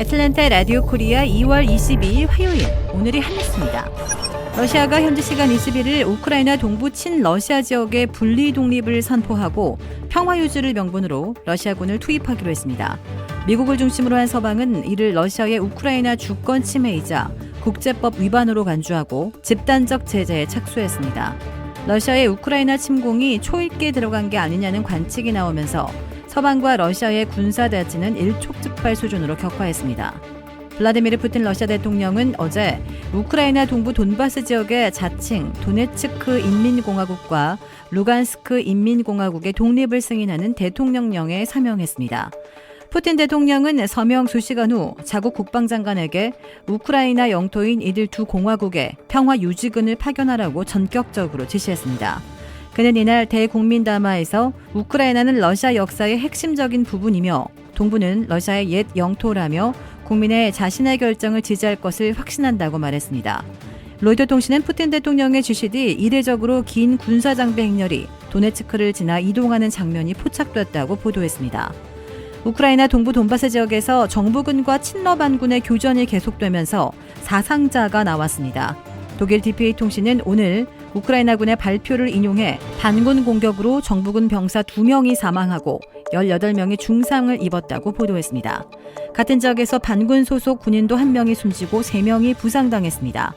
애틀랜타 라디오 코리아 2월 22일 화요일 오늘이 한뉴스입니다. 러시아가 현지 시간 21일 우크라이나 동부 친러시아 지역의 분리 독립을 선포하고 평화 유지를 명분으로 러시아군을 투입하기로 했습니다. 미국을 중심으로 한 서방은 이를 러시아의 우크라이나 주권 침해이자 국제법 위반으로 간주하고 집단적 제재에 착수했습니다. 러시아의 우크라이나 침공이 초읽게 들어간 게 아니냐는 관측이 나오면서 서방과 러시아의 군사 대치는 일촉 즉발 수준으로 격화했습니다. 블라디미르 푸틴 러시아 대통령은 어제 우크라이나 동부 돈바스 지역의 자칭 도네츠크 인민공화국과 루간스크 인민공화국의 독립을 승인하는 대통령령에 사명했습니다. 푸틴 대통령은 서명 수시간 후 자국 국방장관에게 우크라이나 영토인 이들 두 공화국에 평화 유지군을 파견하라고 전격적으로 지시했습니다. 그는 이날 대국민담화에서 우크라이나는 러시아 역사의 핵심적인 부분이며 동부는 러시아의 옛 영토라며 국민의 자신의 결정을 지지할 것을 확신한다고 말했습니다. 로이터 통신은 푸틴 대통령의 지시 뒤 이례적으로 긴 군사 장비 행렬이 도네츠크를 지나 이동하는 장면이 포착됐다고 보도했습니다. 우크라이나 동부 돈바스 지역에서 정부군과 친러 반군의 교전이 계속되면서 사상자가 나왔습니다. 독일 DPA 통신은 오늘 우크라이나군의 발표를 인용해 반군 공격으로 정부군 병사 2명이 사망하고 18명이 중상을 입었다고 보도했습니다. 같은 지역에서 반군 소속 군인도 1명이 숨지고 3명이 부상당했습니다.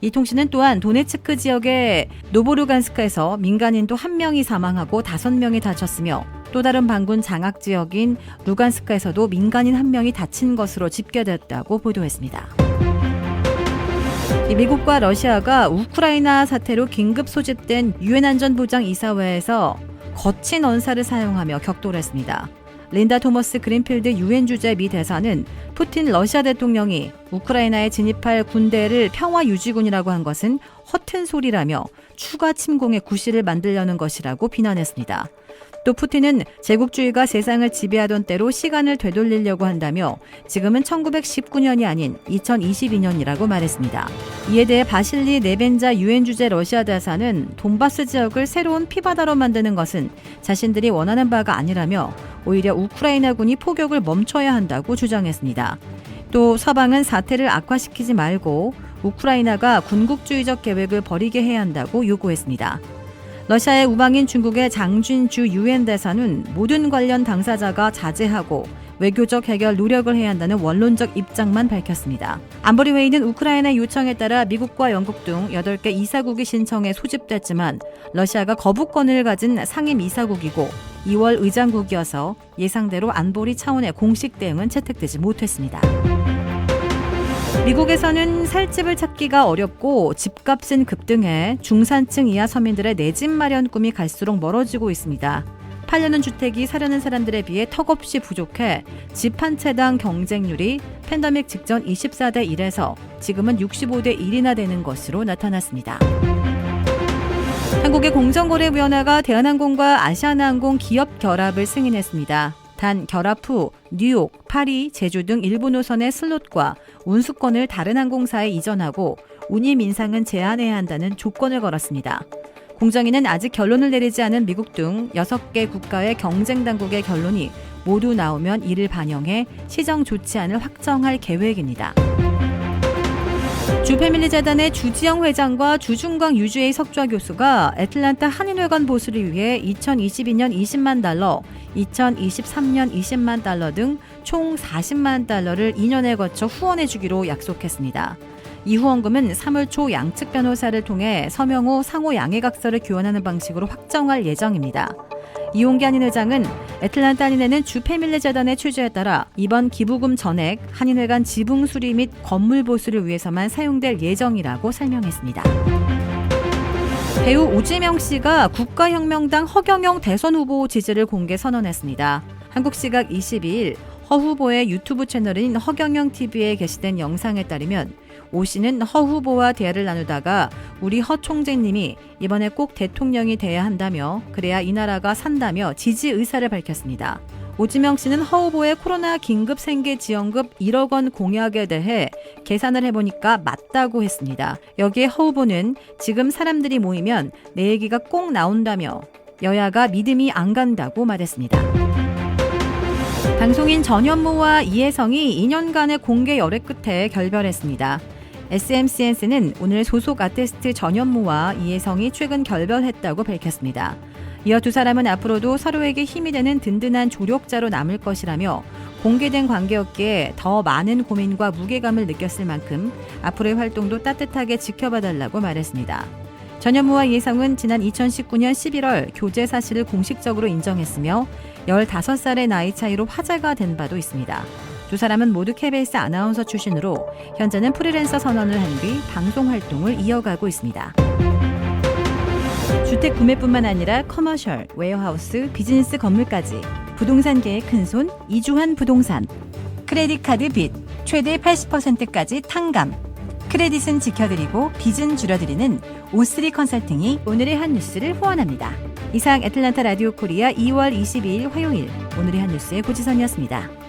이 통신은 또한 도네츠크 지역의 노보루간스크에서 민간인도 1명이 사망하고 5명이 다쳤으며 또 다른 반군 장악 지역인 루간스크에서도 민간인 1명이 다친 것으로 집계됐다고 보도했습니다. 미국과 러시아가 우크라이나 사태로 긴급 소집된 유엔 안전보장 이사회에서 거친 언사를 사용하며 격돌했습니다. 린다 토머스 그린필드 유엔 주재 미 대사는 푸틴 러시아 대통령이 우크라이나에 진입할 군대를 평화 유지군이라고 한 것은 허튼 소리라며 추가 침공의 구실을 만들려는 것이라고 비난했습니다. 또 푸틴은 제국주의가 세상을 지배하던 때로 시간을 되돌리려고 한다며 지금은 1919년이 아닌 2022년이라고 말했습니다. 이에 대해 바실리 네벤자 유엔 주재 러시아 대사는 돈바스 지역을 새로운 피바다로 만드는 것은 자신들이 원하는 바가 아니라며 오히려 우크라이나군이 포격을 멈춰야 한다고 주장했습니다. 또 서방은 사태를 악화시키지 말고 우크라이나가 군국주의적 계획을 버리게 해야 한다고 요구했습니다. 러시아의 우방인 중국의 장준주 유엔 대사는 모든 관련 당사자가 자제하고 외교적 해결 노력을 해야 한다는 원론적 입장만 밝혔습니다. 안보리 회의는 우크라이나 요청에 따라 미국과 영국 등 8개 이사국이 신청해 소집됐지만 러시아가 거부권을 가진 상임 이사국이고 2월 의장국이어서 예상대로 안보리 차원의 공식 대응은 채택되지 못했습니다. 미국에서는 살 집을 찾기가 어렵고 집값은 급등해 중산층 이하 서민들의 내 집 마련 꿈이 갈수록 멀어지고 있습니다. 팔려는 주택이 사려는 사람들에 비해 턱없이 부족해 집 한 채당 경쟁률이 팬데믹 직전 24대 1에서 지금은 65대 1이나 되는 것으로 나타났습니다. 한국의 공정거래위원회가 대한항공과 아시아나항공 기업 결합을 승인했습니다. 단 결합 후 뉴욕, 파리, 제주 등 일부 노선의 슬롯과 운수권을 다른 항공사에 이전하고 운임 인상은 제한해야 한다는 조건을 걸었습니다. 공정위는 아직 결론을 내리지 않은 미국 등 6개 국가의 경쟁 당국의 결론이 모두 나오면 이를 반영해 시정 조치안을 확정할 계획입니다. 주패밀리 재단의 주지영 회장과 주중광 유주의 석좌 교수가 애틀란타 한인회관 보수를 위해 2022년 20만 달러, 2023년 20만 달러 등 총 40만 달러를 2년에 거쳐 후원해 주기로 약속했습니다. 이 후원금은 3월 초 양측 변호사를 통해 서명 후 상호 양해각서를 교환하는 방식으로 확정할 예정입니다. 이용기 한인 회장은 애틀란타 한인회는 주 패밀리 재단의 취지에 따라 이번 기부금 전액 한인회관 지붕 수리 및 건물 보수를 위해서만 사용될 예정이라고 설명했습니다. 배우 오지명 씨가 국가혁명당 허경영 대선 후보 지지를 공개 선언했습니다. 한국 시각 22일 허 후보의 유튜브 채널인 허경영 TV에 게시된 영상에 따르면 오 씨는 허 후보와 대화를 나누다가 우리 허 총재님이 이번에 꼭 대통령이 돼야 한다며 그래야 이 나라가 산다며 지지 의사를 밝혔습니다. 오지명 씨는 허 후보의 코로나 긴급 생계 지원금 1억 원 공약에 대해 계산을 해보니까 맞다고 했습니다. 여기에 허 후보는 지금 사람들이 모이면 내 얘기가 꼭 나온다며 여야가 믿음이 안 간다고 말했습니다. 방송인 전현무와 이혜성이 2년간의 공개 열애 끝에 결별했습니다. SMCN스는 오늘 소속 아티스트 전현무와 이혜성이 최근 결별했다고 밝혔습니다. 이어 두 사람은 앞으로도 서로에게 힘이 되는 든든한 조력자로 남을 것이라며 공개된 관계였기에 더 많은 고민과 무게감을 느꼈을 만큼 앞으로의 활동도 따뜻하게 지켜봐달라고 말했습니다. 전현무와 이혜성은 지난 2019년 11월 교제 사실을 공식적으로 인정했으며 15살의 나이 차이로 화제가 된 바도 있습니다. 두 사람은 모두 KBS 아나운서 출신으로 현재는 프리랜서 선언을 한 뒤 방송 활동을 이어가고 있습니다. 주택 구매뿐만 아니라 커머셜, 웨어하우스, 비즈니스 건물까지 부동산계의 큰손 이주한 부동산 크레딧 카드 빚 최대 80%까지 탕감 크레딧은 지켜드리고 빚은 줄여드리는 오스리 컨설팅이 오늘의 한 뉴스를 후원합니다. 이상 애틀란타 라디오 코리아 2월 22일 화요일 오늘의 한 뉴스의 고지선이었습니다.